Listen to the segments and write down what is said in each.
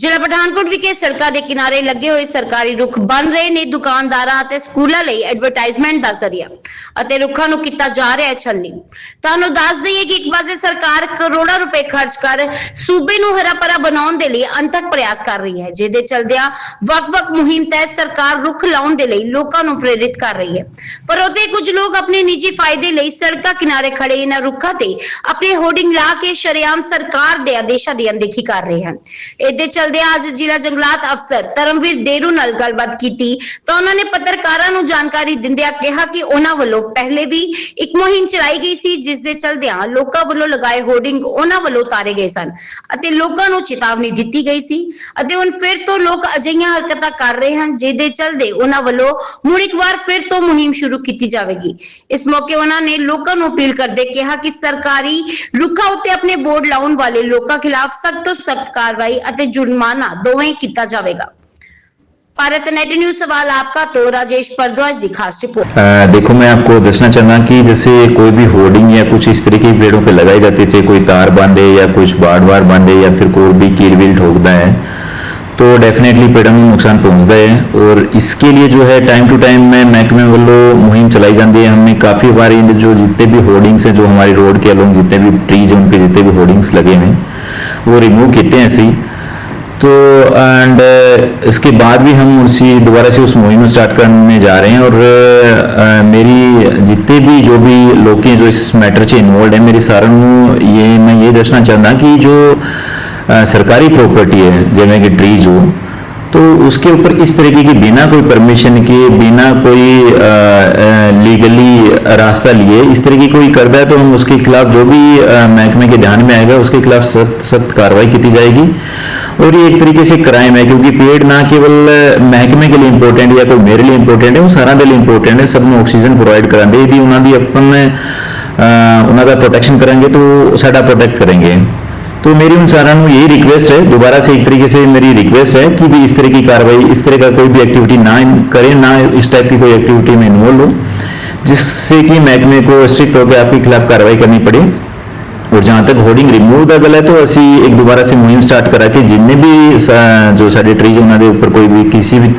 ਜ਼ਿਲ੍ਹਾ ਪਠਾਨਕੋਟ ਵਿਖੇ ਸੜਕਾਂ ਦੇ ਕਿਨਾਰੇ ਲੱਗੇ ਹੋਏ ਸਰਕਾਰੀ ਰੁੱਖ ਬਣ ਰਹੇ ਨੇ, ਦੁਕਾਨਦਾਰਾਂ ਅਤੇ ਸਕੂਲਾਂ ਲਈ ਐਡਵਰਟਾਈਜ਼ਮੈਂਟ ਦਾ ਜ਼ਰੀਆ ਅਤੇ ਰੁੱਖਾਂ ਨੂੰ ਕੀਤਾ ਜਾ ਰਿਹਾ ਹੈ ਛੱਲੀ ਤੁਹਾਨੂੰ ਦੱਸ ਦਈਏ ਕਿ ਇੱਕ ਪਾਸੇ ਸਰਕਾਰ ਕਰੋੜਾਂ ਰੁਪਏ ਖਰਚ ਕਰ ਸੂਬੇ ਨੂੰ ਹਰਾ ਭਰਾ ਬਣਾਉਣ ਦੇ ਲਈ ਅੰਤਕ ਪ੍ਰਯਾਸ ਕਰ ਰਹੀ ਹੈ, ਜਿਹਦੇ ਚਲਦਿਆਂ ਵੱਖ-ਵੱਖ ਮੁਹਿੰਮ ਤਹਿਤ ਸਰਕਾਰ ਰੁੱਖ ਲਾਉਣ ਦੇ ਲਈ ਲੋਕਾਂ ਨੂੰ ਪ੍ਰੇਰਿਤ ਕਰ ਰਹੀ ਹੈ। ਪਰ ਉਹਦੇ ਕੁਝ ਲੋਕ ਆਪਣੇ ਨਿੱਜੀ ਫਾਇਦੇ ਲਈ ਸੜਕਾਂ ਕਿਨਾਰੇ ਖੜੇ ਇਹਨਾਂ ਰੁੱਖਾਂ ਤੇ ਆਪਣੇ ਹੋਰਡਿੰਗ ਲਾ ਕੇ ਸ਼ਰੇਆਮ ਸਰਕਾਰ ਦੇ ਆਦੇਸ਼ਾਂ ਦੀ ਅਣਦੇਖੀ ਕਰ ਰਹੇ ਹਨ। ਇਹਦੇ ਚਲਦੇ ਅੱਜ ਜ਼ਿਲ੍ਹਾ ਜੰਗਲਾਤ ਅਫਸਰ ਧਰਮਵੀਰ ਦੇਰੂ ਨਾਲ ਗੱਲਬਾਤ ਕੀਤੀ। ਤਾਂ ਉਹਨਾਂ ਨੇ ਪੱਤਰਕਾਰਾਂ ਨੂੰ ਜਾਣਕਾਰੀ ਦਿੰਦਿਆਂ ਕਿਹਾ ਕਿ ਉਹਨਾਂ ਵੱਲੋਂ ਪਹਿਲੇ ਵੀ ਇੱਕ ਮੁਹਿੰਮ ਚਲਾਈ ਗਈ ਸੀ, ਜਿਸ ਦੇ ਚਲਦਿਆਂ ਲੋਕਾਂ ਵੱਲੋਂ ਲਗਾਏ ਹੋਰਡਿੰਗ ਉਹਨਾਂ ਵੱਲੋਂ ਉਤਾਰੇ ਗਏ ਸਨ ਅਤੇ ਲੋਕਾਂ ਨੂੰ ਚੇਤਾਵਨੀ ਦਿੱਤੀ ਗਈ ਸੀ ਅਤੇ ਹੁਣ ਫਿਰ ਤੋਂ ਲੋਕ ਅਜਿਹੀਆਂ ਹਰਕਤਾਂ ਕਰ ਰਹੇ ਹਨ, ਜਿਹਦੇ ਚਲਦੇ ਉਹਨਾਂ ਵੱਲੋਂ ਮੁੜ ਇੱਕ ਵਾਰ ਫਿਰ ਤੋਂ ਮੁਹਿੰਮ ਸ਼ੁਰੂ ਕੀਤੀ ਜਾਵੇਗੀ। ਇਸ ਮੌਕੇ ਉਹਨਾਂ ਨੇ ਲੋਕਾਂ ਨੂੰ ਅਪੀਲ ਕਰਦੇ ਕਿਹਾ ਕਿ ਸਰਕਾਰੀ ਰੁੱਖਾਂ ਉੱਤੇ ਆਪਣੇ ਬੋਰਡ ਲਾਉਣ ਵਾਲੇ ਲੋਕਾਂ ਖਿਲਾਫ ਸਖਤ ਤੋਂ ਸਖਤ ਕਾਰਵਾਈ ਅਤੇ जुर्माना दोवें किया जाएगा। भारत नेट न्यूज़ सवाल आपका तो राजेश भरद्वाज की खास रिपोर्ट। देखो, मैं आपको दसना चाहना कि जैसे कोई भी होर्डिंग या कुछ इस तरीके की पेड़ों पे लगाई जाती थी, कोई तार बांधे या कुछ बाढ़ बाढ़ बांधे या फिर कोई भी कील वील ठोकता है तो डेफिनेटली पेड़ों में नुकसान पहुँचता है। और इसके लिए जो है टाइम टू टाइम में महकमे वालों, मुहिम चलाई जाती है। हमने काफ़ी बार इन जो जितने भी होर्डिंग्स हैं, जो हमारे रोड के अलोंग जितने भी ट्रीज हैं उनके जितने भी होर्डिंग्स लगे हैं, वो रिमूव किए हैं ऐसे तो एंड इसके बाद भी हम उसी दोबारा से उस मुहिम स्टार्ट करने जा रहे हैं और अ, मेरी जितने भी जो भी लोग हैं जो इस मैटर से इन्वॉल्व है मेरी सारों ये मैं ये दसना चाहता कि जो अ, सरकारी प्रॉपर्टी है जिਵੇਂ कि ट्रीज हो तो उसके ऊपर इस तरीके की बिना कोई परमिशन के बिना कोई आ, आ, लीगली रास्ता लिए इस तरीके कोई करता है तो हम उसके खिलाफ जो भी महकमे के ध्यान में आएगा उसके खिलाफ सख्त सख्त कार्रवाई की जाएगी। और ये एक तरीके से क्राइम है क्योंकि पेड़ ना केवल महकमे के लिए इंपॉर्टेंट या कोई मेरे लिए इंपॉर्टेंट है वो ਸਾਰਿਆਂ ਦੇ ਲਈ ਇੰਪੋਰਟੈਂਟ ਹੈ ਸਭ ਨੂੰ ਆਕਸੀਜਨ ਪ੍ਰੋਵਾਈਡ ਕਰਾਉਂਦੇ ਇਹਦੀ ਉਹਨਾਂ ਦੀ ਆਪਾਂ ਅ, ਉਹਨਾਂ ਦਾ प्रोटेक्शन करेंगे तो साडा प्रोटेक्ट करेंगे तो मेरी उन सारा ਨੂੰ यही रिक्वेस्ट है दोबारा से एक तरीके से मेरी रिक्वेस्ट है कि भी इस तरह की कार्रवाई इस तरह का कोई भी एक्टिविटी ना करें ना इस टाइप की कोई एक्टिविटी में इन्वॉल्व हो जिससे कि महकमे को स्ट्रिक्ट होकर आपके खिलाफ कार्रवाई करनी पड़े और जहाँ तक होर्डिंग रिमूव ਦਾ ਗੱਲ ਹੈ तो ਅਸੀਂ ਇੱਕ ਦੁਬਾਰਾ ਸੇ ਮੁਹਿੰਮ ਸਟਾਰਟ ਕਰਾ ਕੇ ਜਿੰਨੇ ਵੀ ਸਾ- ਜੋ ਸਾਡੇ ਟਰੀਜ਼ ਉਹਨਾਂ ਦੇ ਉੱਪਰ ਕੋਈ ਵੀ ਕਿਸੇ ਵੀ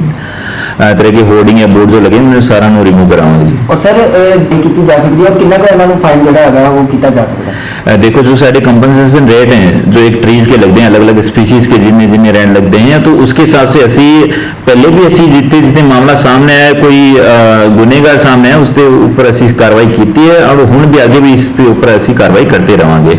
ਅ, ਤਰ੍ਹਾਂ ਦੀ ਹੋਰਡਿੰਗ ਜਾਂ ਬੋਰਡ ਜੋ ਲੱਗੇ ਉਹਨਾਂ ਸਾਰਿਆਂ ਨੂੰ ਰਿਮੂਵ ਕਰਾਵਾਂਗੇ ਜੀ ਔਰ ਸਰ ਇਹ ਕੀਤੀ ਜਾ ਸਕਦੀ ਹੈ ਔਰ ਕਿੰਨਾ ਕੁ ਇਹਨਾਂ ਨੂੰ ਫਾਈਨ ਜਿਹੜਾ ਹੈਗਾ ਉਹ ਕੀਤਾ ਜਾ ਸਕਦਾ ਹੈ अ, देखो जो सारे कंपनसेशन रेट हैं जो एक ट्रीज के लगते हैं अलग अलग स्पीसीज के जितने जितने रेट लगते हैं तो उसके हिसाब से ਅਸੀਂ पहले भी ਅਸੀਂ जितने जितने मामला सामने आया कोई अ, गुनेगार सामने आया उसके ऊपर ਅਸੀਂ ਕਾਰਵਾਈ ਕੀਤੀ ਹੈ और ਹੁਣ भी आगे भी इस पे ऊपर ਅਸੀਂ ਕਾਰਵਾਈ करते रहांगे